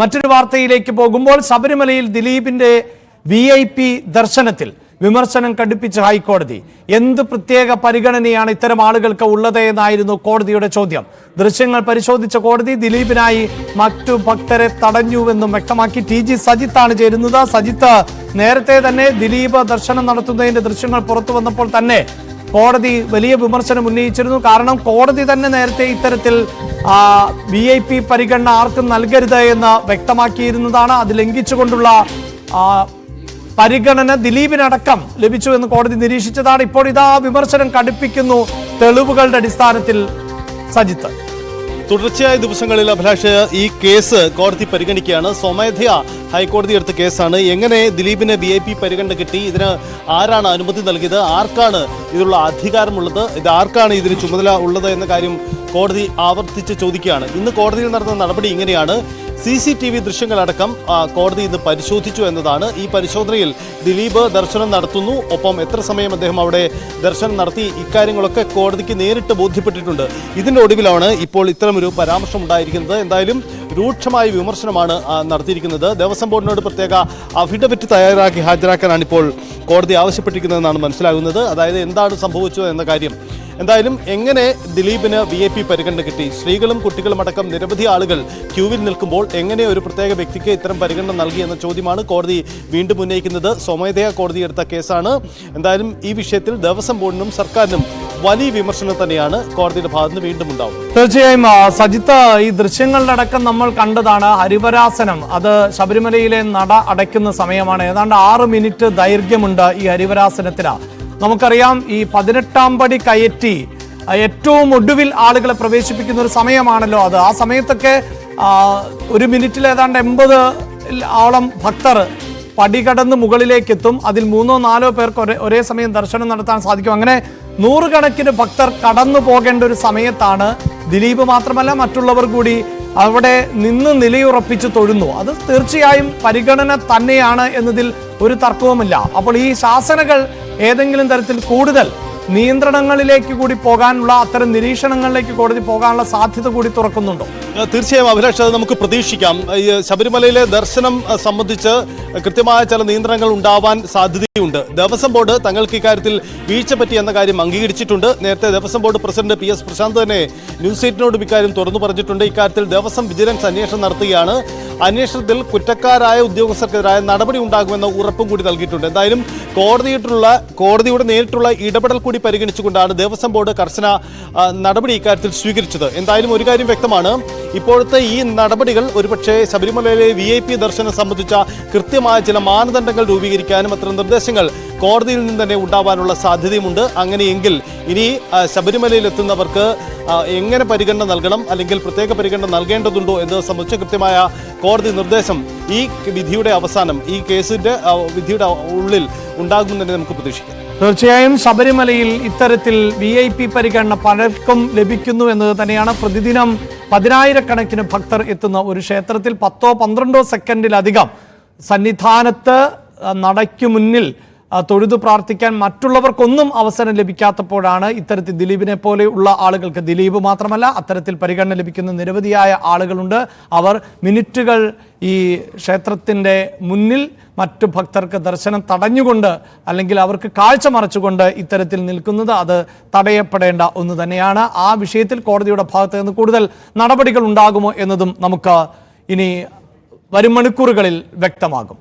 മറ്റൊരു വാർത്തയിലേക്ക് പോകുമ്പോൾ ശബരിമലയിൽ ദിലീപിന്റെ വി ഐ പി ദർശനത്തിൽ വിമർശനം കടുപ്പിച്ച ഹൈക്കോടതി. എന്ത് പ്രത്യേക പരിഗണനയാണ് ഇത്തരം ആളുകൾക്ക് ഉള്ളത് എന്നായിരുന്നു കോടതിയുടെ ചോദ്യം. ദൃശ്യങ്ങൾ പരിശോധിച്ച കോടതി ദിലീപിനായി മറ്റു ഭക്തരെ തടഞ്ഞുവെന്നും വ്യക്തമാക്കി ടി ജി സജിത്താണ് ചേരുന്നത്. സജിത്ത് നേരത്തെ തന്നെ ദിലീപ് ദർശനം നടത്തുന്നതിന്റെ ദൃശ്യങ്ങൾ പുറത്തു വന്നപ്പോൾ തന്നെ കോടതി വലിയ വിമർശനം ഉന്നയിച്ചിരുന്നു. കാരണം കോടതി തന്നെ നേരത്തെ ഇത്തരത്തിൽ വി ഐ പി പരിഗണന ആർക്കും നൽകരുത് എന്ന് വ്യക്തമാക്കിയിരുന്നതാണ്. അത് ലംഘിച്ചുകൊണ്ടുള്ള പരിഗണന ദിലീപിനടക്കം ലഭിച്ചു എന്ന് കോടതി നിരീക്ഷിച്ചതാണ്. ഇപ്പോൾ ഇതാ വിമർശനം കടുപ്പിക്കുന്നു തെളിവുകളുടെ അടിസ്ഥാനത്തിൽ സജിത്ത്. തുടർച്ചയായ ദിവസങ്ങളിൽ അഭിലാഷ് ഈ കേസ് കോടതി പരിഗണിക്കുകയാണ്. സ്വമേധയാ ഹൈക്കോടതി എടുത്ത കേസാണ്. എങ്ങനെ ദിലീപിന് വി ഐ പി പരിഗണന കിട്ടി? ഇതിന് ആരാണ് അനുമതി നൽകിയത്? ആർക്കാണ് ഇതിനുള്ള അധികാരമുള്ളത്? ഇത് ആർക്കാണ് ഇതിന് ചുമതല ഉള്ളത് എന്ന കാര്യം കോടതി ആവർത്തിച്ച് ചോദിക്കുകയാണ്. ഇന്ന് കോടതിയിൽ നടന്ന നടപടി ഇങ്ങനെയാണ്. സി സി ടി വി ദൃശ്യങ്ങളടക്കം കോടതി ഇന്ന് പരിശോധിച്ചു എന്നതാണ് ഈ പരിശോധനയിൽ ദിലീപ് ദർശനം നടത്തുന്നു. ഒപ്പം എത്ര സമയം അദ്ദേഹം അവിടെ ദർശനം നടത്തി ഇക്കാര്യങ്ങളൊക്കെ കോടതിക്ക് നേരിട്ട് ബോധ്യപ്പെട്ടിട്ടുണ്ട്. ഇതിന്റെ ഒടുവിലാണ് ഇപ്പോൾ ഇത്തരമൊരു പരാമർശം ഉണ്ടായിരിക്കുന്നത് എന്തായാലും രൂക്ഷമായ വിമർശനമാണ് നടത്തിയിരിക്കുന്നത്. ദേവസ്വം ബോർഡിനോട് പ്രത്യേക അഫിഡവിറ്റ് തയ്യാറാക്കി ഹാജരാക്കാനാണ് ഇപ്പോൾ കോടതി ആവശ്യപ്പെട്ടിരിക്കുന്നതെന്നാണ് മനസ്സിലാകുന്നത്. അതായത് എന്താണ് സംഭവിച്ചത് എന്ന കാര്യം എന്തായാലും എങ്ങനെ ദിലീപിന് വി ഐ പി പരിഗണന കിട്ടി? സ്ത്രീകളും കുട്ടികളും അടക്കം നിരവധി ആളുകൾ ക്യൂവിൽ നിൽക്കുമ്പോൾ എങ്ങനെ ഒരു പ്രത്യേക വ്യക്തിക്ക് ഇത്തരം പരിഗണന നൽകി എന്ന ചോദ്യമാണ് കോടതി വീണ്ടും ഉന്നയിക്കുന്നത്. സ്വമേധയാ കോടതി എടുത്ത കേസാണ്. എന്തായാലും ഈ വിഷയത്തിൽ ദേവസ്വം ബോർഡിനും സർക്കാരിനും വലിയ വിമർശനം തന്നെയാണ് കോടതിയുടെ ഭാഗത്ത് വീണ്ടും ഉണ്ടാവും. തീർച്ചയായും സജിത്ത് ഈ ദൃശ്യങ്ങളിലടക്കം നമ്മൾ കണ്ടതാണ് ഹരിവരാസനം. അത് ശബരിമലയിലെ നട അടയ്ക്കുന്ന സമയമാണ്. ഏതാണ്ട് ആറ് മിനിറ്റ് ദൈർഘ്യമുണ്ട് ഈ ഹരിവരാസനത്തിന്. നമുക്കറിയാം ഈ പതിനെട്ടാം പടി കയറ്റി ഏറ്റവും ഒടുവിൽ ആളുകളെ പ്രവേശിപ്പിക്കുന്ന ഒരു സമയമാണല്ലോ അത്. ആ സമയത്തൊക്കെ ഒരു മിനിറ്റിൽ ഏതാണ്ട് എൺപത് ആളം ഭക്തർ പടി കടന്ന് മുകളിലേക്ക് എത്തും അതിൽ മൂന്നോ നാലോ പേർക്ക് ഒരേ ഒരേ സമയം ദർശനം നടത്താൻ സാധിക്കും. അങ്ങനെ നൂറുകണക്കിന് ഭക്തർ കടന്നു പോകേണ്ട ഒരു സമയത്താണ് ദിലീപ് മാത്രമല്ല മറ്റുള്ളവർ കൂടി അവിടെ നിന്ന് നിലയുറപ്പിച്ച് തൊഴുന്നു. അത് തീർച്ചയായും പരിഗണന തന്നെയാണ് എന്നതിൽ ഒരു തർക്കവുമില്ല. അപ്പോൾ ഈ ശാസനകൾ ഏതെങ്കിലും തരത്തിൽ കൂടുതൽ നിയന്ത്രണങ്ങളിലേക്ക് കൂടി പോകാനുള്ള അത്തരം നിരീക്ഷണങ്ങളിലേക്ക് കോടതി പോകാനുള്ള സാധ്യത കൂടി തുറക്കുന്നുണ്ടോ? തീർച്ചയായും അഭിലാഷ് അത് നമുക്ക് പ്രതീക്ഷിക്കാം. ശബരിമലയിലെ ദർശനം സംബന്ധിച്ച് കൃത്യമായ ചില നിയന്ത്രണങ്ങൾ ഉണ്ടാവാൻ സാധ്യതയുണ്ട്. ദേവസ്വം ബോർഡ് തങ്ങൾക്ക് ഇക്കാര്യത്തിൽ വീഴ്ച പറ്റി എന്ന കാര്യം അംഗീകരിച്ചിട്ടുണ്ട്. നേരത്തെ Devaswom board president P S Prasanth തന്നെ ന്യൂസ് എയ്റ്റിനോട് ഇക്കാര്യം തുറന്നു പറഞ്ഞിട്ടുണ്ട്. ഇക്കാര്യത്തിൽ ദേവസ്വം വിജിലൻസ് അന്വേഷണം നടത്തുകയാണ്. അന്വേഷണത്തിൽ കുറ്റക്കാരായ ഉദ്യോഗസ്ഥർക്കെതിരായ നടപടി ഉണ്ടാകുമെന്ന ഉറപ്പും കൂടി നൽകിയിട്ടുണ്ട്. എന്തായാലും കോടതിയിട്ടുള്ള കോടതിയുടെ നേരിട്ടുള്ള ഇടപെടൽ കൂടി പരിഗണിച്ചുകൊണ്ടാണ് ദേവസ്വം ബോർഡ് കർശന നടപടി ഇക്കാര്യത്തിൽ സ്വീകരിച്ചത്. എന്തായാലും ഒരു കാര്യം വ്യക്തമാണ്. ഇപ്പോഴത്തെ ഈ നടപടികൾ ഒരുപക്ഷെ ശബരിമലയിലെ വി ഐ പി ദർശനം സംബന്ധിച്ച കൃത്യമായ ചില മാനദണ്ഡങ്ങൾ രൂപീകരിക്കാനും അത്ര നിർദ്ദേശങ്ങൾ കോടതിയിൽ നിന്ന് തന്നെ ഉണ്ടാവാനുള്ള സാധ്യതയുമുണ്ട്. അങ്ങനെയെങ്കിൽ ഇനി ശബരിമലയിൽ എത്തുന്നവർക്ക് എങ്ങനെ പരിഗണന നൽകണം അല്ലെങ്കിൽ പ്രത്യേക പരിഗണന നൽകേണ്ടതുണ്ടോ എന്നത് സംബന്ധിച്ച് കൃത്യമായ കോടതി നിർദ്ദേശം ഈ വിധിയുടെ അവസാനം ഈ കേസിന്റെ വിധിയുടെ ഉള്ളിൽ ഉണ്ടാകുമെന്ന് തന്നെ നമുക്ക് പ്രതീക്ഷിക്കാം. തീർച്ചയായും ശബരിമലയിൽ ഇത്തരത്തിൽ വി ഐ പി പരിഗണന പലർക്കും ലഭിക്കുന്നു എന്നത് തന്നെയാണ് പ്രതിദിനം പതിനായിരക്കണക്കിന് ഭക്തർ എത്തുന്ന ഒരു ക്ഷേത്രത്തിൽ പത്തോ പന്ത്രണ്ടോ സെക്കൻഡിലധികം സന്നിധാനത്ത് നടയ്ക്കു മുന്നിൽ തൊഴുതു പ്രാർത്ഥിക്കാൻ മറ്റുള്ളവർക്കൊന്നും അവസരം ലഭിക്കാത്തപ്പോഴാണ് ഇത്തരത്തിൽ ദിലീപിനെ പോലെയുള്ള ആളുകൾക്ക് ദിലീപ് മാത്രമല്ല അത്തരത്തിൽ പരിഗണന ലഭിക്കുന്ന നിരവധിയായ ആളുകളുണ്ട്. അവർ മിനിറ്റുകൾ ഈ ക്ഷേത്രത്തിന്റെ മുന്നിൽ മറ്റു ഭക്തർക്ക് ദർശനം തടഞ്ഞുകൊണ്ട് അല്ലെങ്കിൽ അവർക്ക് കാഴ്ച മറച്ചുകൊണ്ട് ഇത്തരത്തിൽ നിൽക്കുന്നത് അത് തടയപ്പെടേണ്ട ഒന്ന് തന്നെയാണ്. ആ വിഷയത്തിൽ കോടതിയുടെ ഭാഗത്ത് നിന്ന് കൂടുതൽ നടപടികൾ ഉണ്ടാകുമോ എന്നതും നമുക്ക് ഇനി വരും മണിക്കൂറുകളിൽ വ്യക്തമാകും.